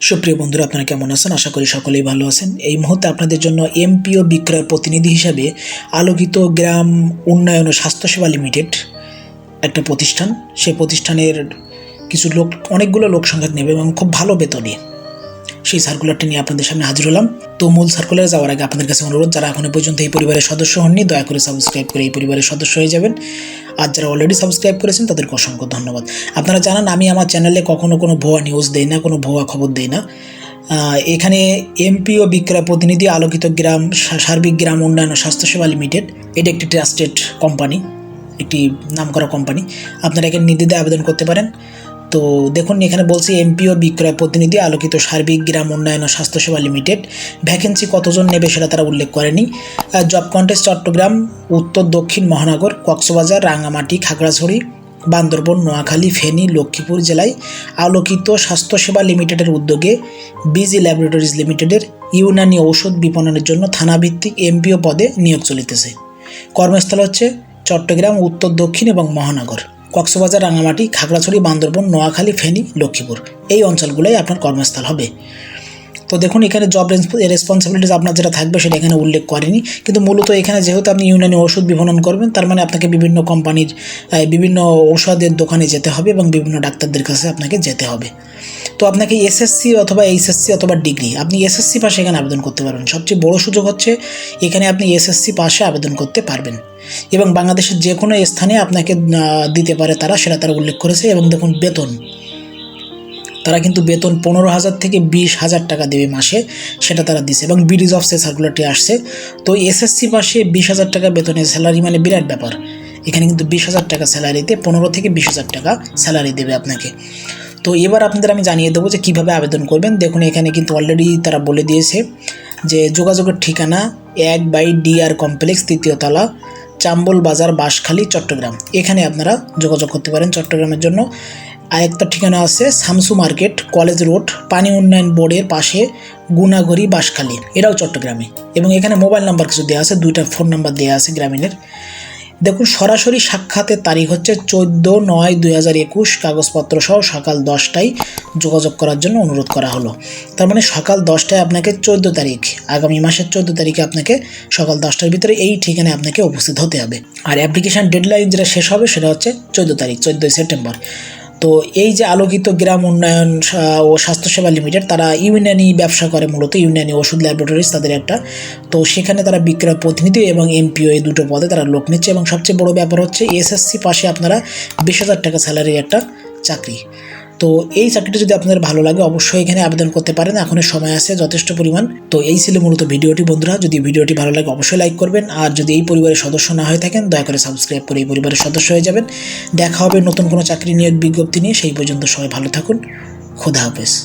সুপ্রিয় বন্ধুরা, আপনারা কেমন আছেন? আশা করি সকলেই ভালো আছেন। এই মুহূর্তে আপনাদের জন্য এমপিও বিক্রয় প্রতিনিধি হিসাবে আলোকিত গ্রাম উন্নয়ন ও স্বাস্থ্যসেবা লিমিটেড একটা প্রতিষ্ঠান। সে প্রতিষ্ঠানের কিছু লোক, অনেকগুলো লোক সংখ্যা নেবে এবং খুব ভালো বেতনে সেই সার্কুলারটি নিয়ে আপনাদের সামনে হাজির হলাম। তো মূল সার্কুলারে যাওয়ার আগে আপনাদের কাছে অনুরোধ, যারা এখনও পর্যন্ত এই পরিবারের সদস্য হননি, দয়া করে সাবস্ক্রাইব করে এই পরিবারের সদস্য হয়ে যাবেন। আর যারা অলরেডি সাবস্ক্রাইব করেছেন, তাদেরকে অসংখ্য ধন্যবাদ। আপনারা জানান, আমি আমার চ্যানেলে কখনো কোনো ভুয়া নিউজ দেই না, কোনো ভুয়া খবর দেই না। এখানে এমপিও বিক্রয় প্রতিনিধি আলোকিত গ্রাম সার্বিক গ্রাম উন্নয়ন ও স্বাস্থ্যসেবা লিমিটেড এটা একটি ট্রাস্টেড কোম্পানি একটি নামকরা কোম্পানি আপনারা এখানে নির্দ্বিধায় আবেদন করতে পারেন। তো দেখুন, এখানে বলছি এমপিও বিক্রয় প্রতিনিধি আলোকিত সার্বিক গ্রাম উন্নয়ন ও স্বাস্থ্যসেবা লিমিটেড। ভ্যাকেন্সি কতজন নেবে সেটা তারা উল্লেখ করেনি। জব কন্টেস্ট চট্টগ্রাম, উত্তর দক্ষিণ মহানগর, কক্সবাজার রাঙামাটি খাগড়াছড়ি, বান্দরবন, নোয়াখালী, ফেনী, লক্ষ্মীপুর জেলায় আলোকিত স্বাস্থ্যসেবা লিমিটেডের উদ্যোগে বিজি ল্যাবরেটরিজ লিমিটেডের ইউনানি ঔষধ বিপণনের জন্য থানাভিত্তিক এমপিও পদে নিয়োগ চলিতেছে। কর্মস্থল হচ্ছে চট্টগ্রাম, উত্তর দক্ষিণ এবং মহানগর। কক্সবাজার রাঙামাটি খাগড়াছড়ি বান্দরবন নোয়াখালী ফেনী লক্ষ্মীপুর। এই অঞ্চলগুলোই আপনার কর্মস্থল হবে। তো দেখুন, এখানে জব রেসপন্সিবিলিটিস আপনার যেটা থাকবে সেটা এখানে উল্লেখ করেনি। কিন্তু মূলত এখানে যেহেতু আপনি ইউনানি ওষুধ বিপণন করবেন, তার মানে আপনাকে বিভিন্ন কোম্পানির বিভিন্ন ঔষধের দোকানে যেতে হবে এবং বিভিন্ন ডাক্তারদের কাছে আপনাকে যেতে হবে। তো আপনাকে এসএসসি অথবা এইচএসসি অথবা ডিগ্রি আপনি এসএসসি পাশে এখানে আবেদন করতে পারবেন। সবচেয়ে বড় সুযোগ হচ্ছে এখানে আপনি এসএসসি পাশে আবেদন করতে পারবেন। এবং বাংলাদেশের যে কোনো স্থানে আপনাকে দিতে পারে তারা, সেটা তারা উল্লেখ করেছে। এবং দেখুন, বেতন তারা কিন্তু বেতন পনেরো হাজার থেকে বিশ হাজার টাকা দেবে মাসে, সেটা তারা দিছে। এবং বিডিজ অফ সে সার্কুলারটি আসছে। তো এসএসসি পাশে বিশ হাজার টাকা বেতনের স্যালারি মানে বিরাট ব্যাপার। এখানে কিন্তু বিশ হাজার টাকা স্যালারিতে পনেরো থেকে বিশ হাজার টাকা স্যালারি দেবে আপনাকে। তো এবার আপনাদের আমি জানিয়ে দেবো যে কীভাবে আবেদন করবেন। দেখুন, এখানে কিন্তু অলরেডি তারা বলে দিয়েছে যে যোগাযোগের ঠিকানা এক বাই ডিআর কমপ্লেক্স তৃতীয় তলা, চাম্বল বাজার, বাঁশখালী, চট্টগ্রাম। এখানে আপনারা যোগাযোগ করতে পারেন চট্টগ্রামের জন্য। আরেকটা ঠিকানা আছে শামসু মার্কেট, কলেজ রোড, পানি উন্নয়ন বোর্ডের পাশে গুনাগড়ি বাঁশখালী। এটাও চট্টগ্রামে। এবং এখানে মোবাইল নাম্বার কিছু দেওয়া আছে, দুইটা ফোন নাম্বার দেওয়া আছে গ্রামীণের। দেখুন, সরাসরি সাক্ষাতের তারিখ হচ্ছে চোদ্দ নয় দুই হাজার একুশ, কাগজপত্র সহ সকাল দশটায় যোগাযোগ করার জন্য অনুরোধ করা হলো। তার মানে সকাল দশটায় আপনাকে চোদ্দ তারিখ, আগামী মাসের চোদ্দ তারিখে আপনাকে সকাল দশটার ভিতরে এই ঠিকানায় আপনাকে উপস্থিত হতে হবে। আর অ্যাপ্লিকেশান ডেডলাইন যেটা শেষ হবে সেটা হচ্ছে চোদ্দ তারিখ, চোদ্দোই সেপ্টেম্বর। তো এই যে আলোকিত গ্রাম উন্নয়ন ও স্বাস্থ্যসেবা লিমিটেড, তারা ইউনানি ব্যবসা করে মূলত। ইউনানি ওষুধ ল্যাবরেটরিজ তাদের একটা। তো সেখানে তারা বিক্রয় প্রতিনিধি এবং এমপিও এই দুটো পদে তারা লোক নিচ্ছে এবং সবচেয়ে বড় ব্যাপার হচ্ছে, এসএসসি পাশে আপনারা বিশ হাজার টাকা স্যালারির একটা চাকরি। তো এই চাকরিটা যদি আপনাদের ভালো লাগে, অবশ্যই এখানে আবেদন করতে পারেন। এখন সময় আছে, যথেষ্ট পরিমাণ। তো এই ছিল মূলত ভিডিওটি, বন্ধুরা। যদি ভিডিওটি ভালো লাগে, অবশ্যই লাইক করবেন। আর যদি এই পরিবারের সদস্য না হয়ে থাকেন, দয়া করে সাবস্ক্রাইব করে এই পরিবারের সদস্য হয়ে যাবেন। দেখা হবে নতুন কোনো চাকরি নিয়োগ বিজ্ঞপ্তি নিয়ে। সেই পর্যন্ত সবাই ভালো থাকুন। খোদা হাফেজ।